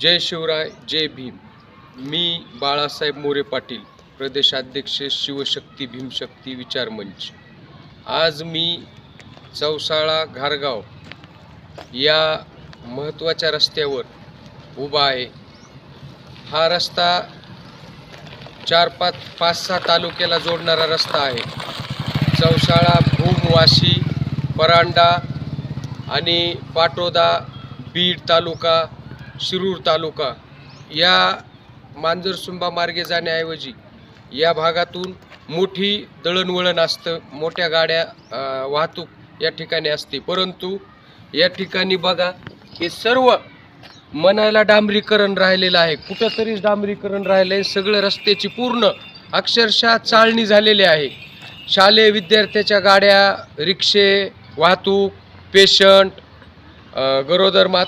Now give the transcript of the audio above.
जय शिवराय जय भीम. मी बाळासाहेब मोरे पाटील प्रदेशाध्यक्ष शिवशक्ती भीमशक्ती विचार मंच. आज मी चौसाळा घारगाव या महत्त्वाच्या रस्त्यावर उभा आहे. हा रस्ता चार पाच पाच सहा तालुक्याला जोडणारा रस्ता आहे. चौसाळा भूम वाशी परांडा आणि पाटोदा बीड तालुका शिरूर तालुका या मांजरसुंबा मार्गे जाण्याऐवजी या भागातून मोठी दळणवळण असतं. मोठ्या गाड्या वाहतूक या ठिकाणी असते. परंतु या ठिकाणी बघा हे सर्व मनाला डांबरीकरण राहिलेलं आहे. कुठंतरीच डांबरीकरण राहिलं आहे सगळं रस्त्याची पूर्ण अक्षरशः चाळणी झालेली आहे. शालेय विद्यार्थ्याच्या गाड्या रिक्षे वाहतूक पेशंट गरोदर माता